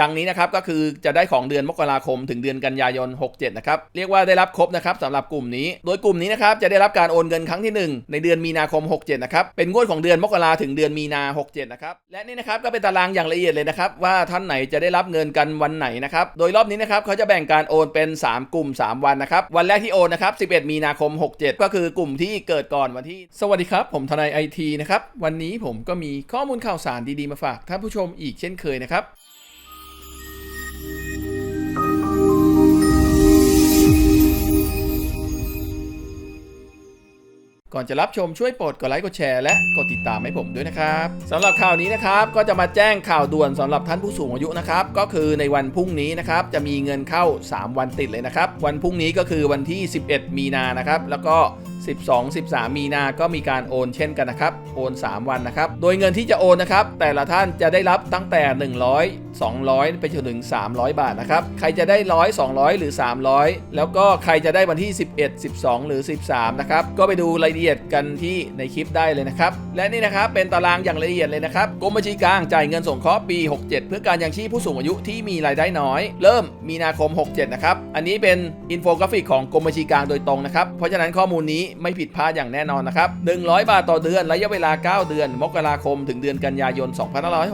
ดังนี้นะครับก็คือจะได้ของเดือนมกราคมถึงเดือนกันยายน 67 นะครับ เรียกว่าได้รับครบนะครับสำหรับกลุ่มนี้ โดยกลุ่มนี้นะครับจะได้รับการโอนเงินครั้งที่ 1 ในเดือนมีนาคม 67 นะครับ เป็นงวดของเดือนมกราถึงเดือนมีนา 67 นะครับ และนี่นะครับก็เป็นตารางอย่างละเอียดเลยนะครับ ว่าท่านไหนจะได้รับเงินกันวันไหนนะครับ โดยรอบนี้นะครับเขาจะแบ่งการโอนเป็น 3 กลุ่ม 3 วันนะครับวันแรกที่โอนนะครับ11 มีนาคม 67 ก็คือกลุ่มที่เกิดก่อนวันที่ สวัสดีครับ ผมทนายไอทีนะครับวันนี้ผมก็มีข้อมูลข่าวสารดีๆมาฝากท่านผู้ชมอีกเช่นเคยนะครับ ก่อนจะรับชมช่วยโปรดกดไลค์กดแชร์และกดติดตามให้ผมด้วยนะครับสำหรับข่าวนี้นะครับก็จะมาแจ้งข่าวด่วนสำหรับท่านผู้สูงอายุนะครับก็คือในวันพรุ่งนี้นะครับจะมีเงินเข้า 3 วันติดเลยนะครับวันพรุ่งนี้ก็คือวันที่ 11 มีนานะครับแล้วก็ 12 13 มีนาก็มีการโอนเช่นกันนะครับโอน 3 วันนะครับโดยเงินที่จะโอนนะครับแต่ละท่านจะได้รับตั้งแต่ 100 200 ไปจนถึง 300 บาทนะครับ ใครจะได้ 100 200 หรือ 300 แล้วก็ใครจะได้วันที่ 11 12 หรือ 13 นะครับ ก็ไปดูรายละเอียดกันที่ในคลิปได้เลยนะครับ และนี่นะครับเป็นตารางอย่างละเอียดเลยนะครับกรมบัญชีกลางจ่ายเงินสงเคราะห์ปี 67 เพื่อการยังชีพผู้สูงอายุที่มีรายได้น้อย เริ่มมีนาคม 67 นะครับ อันนี้เป็นอินโฟกราฟิกของกรมบัญชีกลางโดยตรงนะครับ เพราะฉะนั้นข้อมูลนี้ไม่ผิดพลาดอย่างแน่นอนนะครับ 100 บาทต่อเดือนระยะเวลา 9 เดือน มกราคม ถึงเดือนกันยายน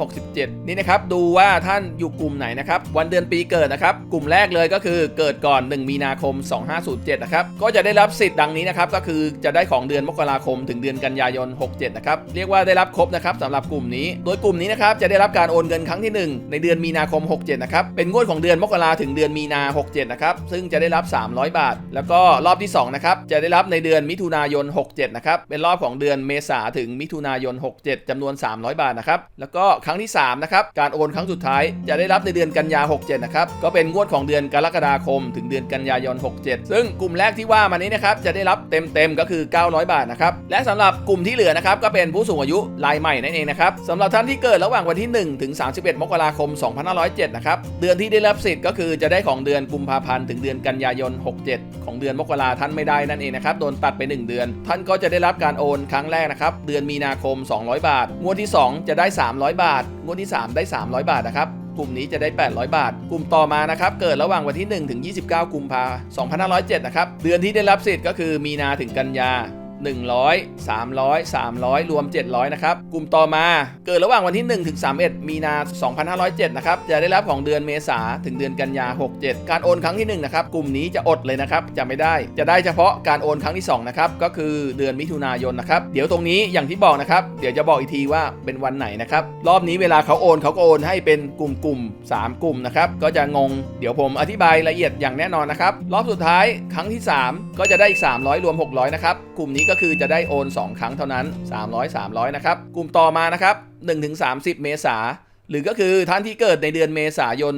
2567 นี่นะครับ ดูว่าท่านอยู่กลุ่มไหนนะครับวันเดือนปีเกิดนะครับกลุ่มแรกเลยก็คือเกิดก่อน 1 มีนาคม 2507นะครับก็จะได้รับสิทธิ์ดังนี้นะครับก็คือจะได้ของเดือนมกราคมถึงเดือนกันยายน 67นะครับเรียกว่าได้รับครบนะครับสำหรับกลุ่มนี้ โดยกลุ่มนี้นะครับจะได้รับการโอนเงินครั้งที่ 1 ในเดือนมีนาคม 67นะครับเป็นงวดของเดือนมกราถึงเดือนมีนา 67นะครับซึ่งจะได้รับ 300 บาท แล้วก็รอบที่2นะครับจะได้รับในเดือนมิถุนายน 67นะครับเป็นรอบของเดือนเมษาถึงมิถุนายน 67จำนวน 300 บาทนะครับแล้วก็ครั้งที่3นะครับการโอนครั้งสุดท้ายจะได้รับในเดือนกันยา 67 นะครับ ก็เป็นงวดของเดือนกรกฎาคม ถึงเดือนกันยายน 67 ซึ่งกลุ่มแรกที่ว่ามานี้นะครับจะได้รับเต็มๆก็คือ 900 บาทนะครับ และสำหรับกลุ่มที่เหลือนะครับก็เป็นผู้สูงอายุรายใหม่นั่นเองนะครับสำหรับท่านที่เกิดระหว่างวันที่ 1 ถึง 31 มกราคม 2507 นะครับเดือนที่ได้รับสิทธิ์ก็คือจะได้ของเดือนกุมภาพันธ์ถึงเดือนกันยายน 67 ของเดือนมกราท่านไม่ได้นั่นเองนะครับโดนตัดไป 1 เดือน ท่านก็จะได้รับการโอนครั้งแรกนะครับเดือนมีนาคม 200 บาท งวดที่ 2 จะได้ 300 บาท งวดที่ 3 ได้ 300 บาทนะครับกลุ่มนี้จะได้ 800 บาท กลุ่มต่อมานะครับ เกิดระหว่างวันที่ 1 ถึง 29 กุมภา2507 นะครับ เดือนที่ได้รับสิทธิ์ก็คือมีนาถึงกันยา 100 300 300 รวม 700 นะครับ กลุ่มต่อมาเกิดระหว่างวันที่1ถึง31 มีนา 2507 นะครับ จะได้รับของเดือนเมษาถึงเดือนกันยา 67 การโอนครั้งที่1นะครับ กลุ่มนี้จะอดเลยนะครับ จะไม่ได้ จะได้เฉพาะการโอนครั้งที่2นะครับ ก็คือเดือนมิถุนายนนะครับ เดี๋ยวตรงนี้อย่างที่บอกนะครับ เดี๋ยวจะบอกอีกทีว่าเป็นวันไหนนะครับ รอบนี้เวลาเขาโอนเขาก็โอนให้เป็นกลุ่มกลุ่ม3กลุ่มนะครับ ก็จะงง เดี๋ยวผมอธิบายละเอียดอย่างแน่นอนนะครับ รอบสุดท้ายครั้งที่ 3 ก็จะได้อีก 300 รวม 600 นะครับ กลุ่มนี้ก็คือจะได้โอน 2 ครั้งเท่านั้น 300 300 นะครับ กลุ่มต่อมานะครับ1-30 เมษา หรือก็คือท่านที่เกิดในเดือนเมษายน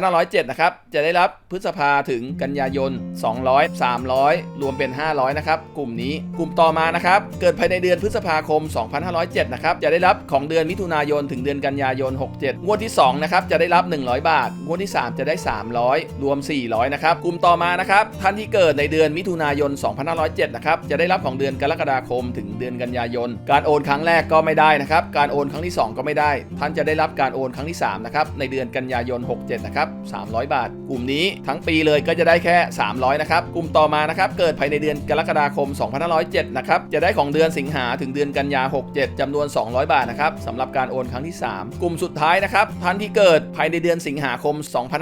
2507 นะครับ จะได้รับพฤษภาถึงกันยายน 200 300 รวมเป็น 500 นะครับ กลุ่มนี้ กลุ่มต่อมานะครับ เกิดภายในเดือนพฤษภาคม 2507 นะครับ จะได้รับของเดือนมิถุนายนถึงเดือนกันยายน 67 งวดที่ 2 นะครับ จะได้รับ 100 บาท งวดที่ 3 จะได้ 300 รวม 400 นะครับ กลุ่มต่อมานะครับ ท่านที่เกิดในเดือนมิถุนายน 2507 นะครับ จะได้รับของเดือนกรกฎาคมถึงเดือนกันยายน การโอนครั้งแรกก็ไม่ได้นะครับ การโอนครั้งที่ 2 ก็ไม่ได้ ท่านจะได้รับการโอนครั้งที่ 3 นะครับ ในเดือนกันยายน 67 นะครับ 300 บาท กลุ่มนี้ทั้งปีเลยก็จะได้แค่ 300 นะครับ กลุ่มต่อมานะครับ เกิดภายในเดือนกรกฎาคม 2507 นะครับ จะได้ของเดือนสิงหาถึงเดือนกันยา 67จำนวน 200 บาทนะครับสำหรับการโอนครั้งที่ 3 กลุ่มสุดท้ายนะครับท่านที่เกิดภายในเดือนสิงหาคม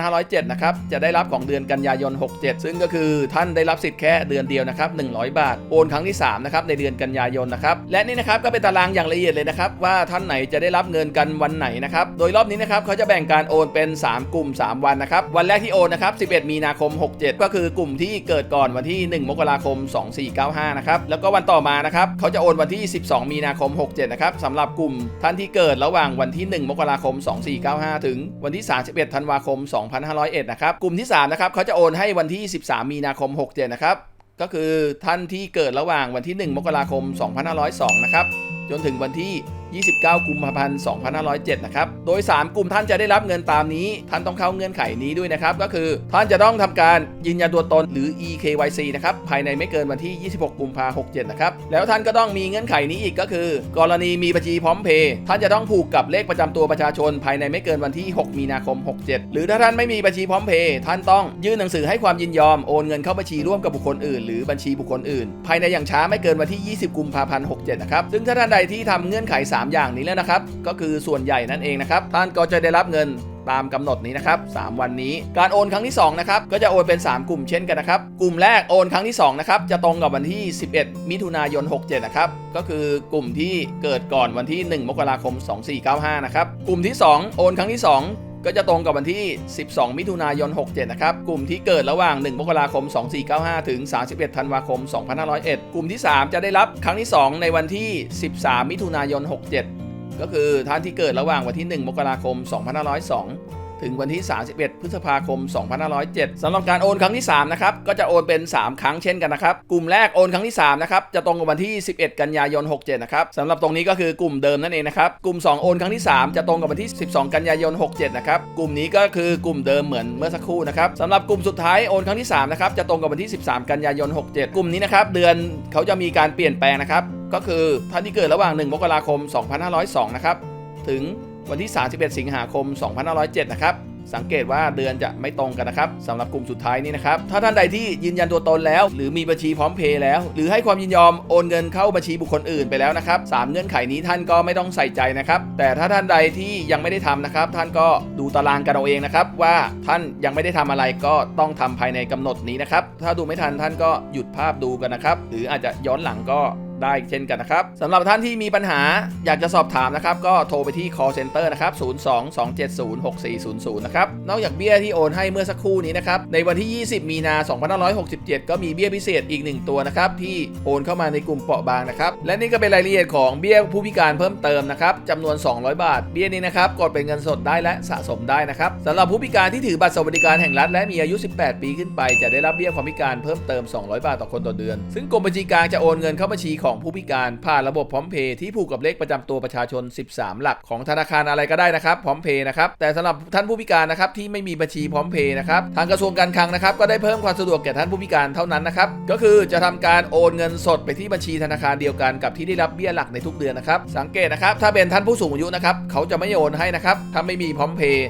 2507 นะครับ จะได้รับของเดือนกันยายน 67 ซึ่งก็คือท่านได้รับสิทธิ์แค่เดือนเดียวนะครับ 100 บาท โอนครั้งที่ 3 นะครับ ในเดือนกันยายนนะครับ และนี่นะครับก็เป็นตารางอย่างละเอียดเลยนะครับว่าท่านไหนจะได้รับเงินกันวันไหนนะครับโดยรอบนี้นะครับเขาจะแบ่งการโอนเป็น 3 กลุ่ม 3 วันนะครับ วันแรกที่โอนนะครับ 11 มีนาคม 67 ก็คือกลุ่มที่เกิดก่อนวันที่ 1 มกราคม 2495 นะครับ แล้วก็วันต่อมานะครับเขาจะโอนวันที่ 12 มีนาคม 67 นะครับสำหรับกลุ่มท่านที่เกิดระหว่างวันที่ 1 มกราคม 2495 ถึงวันที่ 31 ธันวาคม 2501 นะครับ กลุ่มที่ 3 นะครับเขาจะโอนให้วันที่ 13 มีนาคม 67 นะครับ ก็คือท่านที่เกิดระหว่างวันที่ 1 มกราคม 2502 นะครับ จนถึงวันที่ 29 กุมภาพันธ์ 2507 นะครับ โดย 3 กลุ่มท่านจะได้รับเงินตามนี้ ท่านต้องเข้าเงื่อนไขนี้ด้วยนะครับ ก็คือท่านจะต้องทำการยืนยันตัวตนหรือ eKYC นะครับ ภายในไม่เกินวันที่ 26 กุมภาพันธ์ 67 นะครับ แล้วท่านก็ต้องมีเงื่อนไขนี้อีกก็คือ กรณีมีบัญชีพร้อมเพย์ท่านจะต้องผูกกับเลขประจำตัวประชาชน ภายในไม่เกินวันที่ 6 มีนาคม 67 หรือถ้าท่านไม่มีบัญชีพร้อมเพย์ท่านต้องยื่นหนังสือให้ความยินยอมโอนเงินเข้าบัญชีร่วมกับบุคคลอื่นหรือบัญชีบุคคลอื่น ภายในอย่างช้าไม่เกินวันที่ 20 กุมภาพันธ์ 67 นะครับ ซึ่งถ้าท่านใดที่ทำเงื่อนไข3อย่างนี้แล้วนะครับ ก็คือส่วนใหญ่นั่นเองนะครับท่านก็จะได้รับเงินตามกำหนดนี้นะครับ 3 วันนี้ การโอนครั้งที่2นะครับ ก็จะโอนเป็น 3 กลุ่มเช่นกันนะครับ กลุ่มแรกโอนครั้งที่2นะครับ จะตรงกับวันที่ 11 มิถุนายน 67 นะครับ ก็คือกลุ่มที่เกิดก่อนวันที่ 1 มกราคม 2495 นะครับ กลุ่มที่ 2 โอนครั้งที่ 2 ก็จะตรงกับวันที่ 12 มิถุนายน 67 นะครับ กลุ่มที่เกิดระหว่าง 1 มกราคม 2495 ถึง 31 ธันวาคม 2501 กลุ่มที่ 3 จะได้รับครั้งที่ 2 ในวันที่ 13 มิถุนายน 67 ก็คือท่านที่เกิดระหว่างวันที่ 1 มกราคม 2502 ถึงวันที่ 31 พฤษภาคม 2507สำหรับการโอนครั้งที่3นะครับก็จะโอนเป็น 3 ครั้งเช่นกันนะครับกลุ่มแรกโอนครั้งที่3นะครับจะตรงกับวันที่ 11 กันยายน 67 นะครับสำหรับตรงนี้ก็คือกลุ่มเดิมนั่นเองนะครับกลุ่ม 2 โอนครั้งที่ 3 จะตรงกับวันที่ 12 กันยายน 67 นะครับกลุ่มนี้ก็คือกลุ่มเดิมเหมือนเมื่อสักครู่นะครับสำหรับกลุ่มสุดท้ายโอนครั้งที่3นะครับจะตรงกับวันที่ 13 กันยายน 67 กลุ่มนี้นะครับเดือนเขาจะมีการเปลี่ยนแปลงนะครับก็คือท่านที่เกิดระหว่าง 1 มกราคม 2502 นะครับถึง วันที่ 31 สิงหาคม 2507 นะครับ สังเกตว่าเดือนจะไม่ตรงกันนะครับสำหรับกลุ่มสุดท้ายนี้นะครับ ถ้าท่านใดที่ยืนยันตัวตนแล้ว หรือมีบัญชีพร้อมเพย์แล้ว หรือให้ความยินยอมโอนเงินเข้าบัญชีบุคคลอื่นไปแล้วนะครับสามเงื่อนไขนี้ท่านก็ไม่ต้องใส่ใจนะครับ แต่ถ้าท่านใดที่ยังไม่ได้ทำนะครับ ท่านก็ดูตารางกันเอาเองนะครับ ว่าท่านยังไม่ได้ทำอะไรก็ต้องทำภายในกำหนดนี้นะครับ ถ้าดูไม่ทันท่านก็หยุดภาพดูกันนะครับ หรืออาจจะย้อนหลังก็ ได้เช่นกันนะครับสำหรับท่านที่มีปัญหาอยากจะสอบถามนะครับ ก็โทรไปที่ call center นะครับ 022706400 นะครับ นอกจากเบี้ยที่โอนให้เมื่อสักครู่นี้นะครับ ในวันที่ 20 มีนา2567 ก็มีเบี้ยพิเศษอีก 1 ตัวนะครับ ที่โอนเข้ามาในกลุ่มเปราะบางนะครับ และนี่ก็เป็นรายละเอียดของเบี้ยผู้พิการเพิ่มเติมนะครับจำนวน 200 บาท เบี้ยนี้นะครับกดเป็นเงินสดได้และสะสมได้นะครับสำหรับผู้พิการที่ถือบัตรสวัสดิการแห่งรัฐและมีอายุ 18 ปีขึ้นไป จะได้รับเบี้ยความพิการเพิ่มเติม 200 บาทต่อคนต่อเดือน ซึ่งกรมบัญชีกลางจะโอนเงินเข้าบัญชีของของผู้พิการผ่านระบบพร้อมเพย์ที่ผูกกับเลขประจำตัวประชาชน 13 หลักของธนาคารอะไรก็ได้นะครับพร้อมเพย์นะครับแต่สำหรับท่านผู้พิการนะครับที่ไม่มีบัญชีพร้อมเพย์นะครับทางกระทรวงการคลังนะครับก็ได้เพิ่มความสะดวกแก่ท่านผู้พิการเท่านั้นนะครับก็คือจะทำการโอนเงินสดไปที่บัญชีธนาคารเดียวกันกับที่ได้รับเบี้ยหลักในทุกเดือนนะครับสังเกตนะครับถ้าเป็นท่านผู้สูงอายุนะครับเขาจะไม่โอนให้นะครับถ้าไม่มีพร้อมเพย์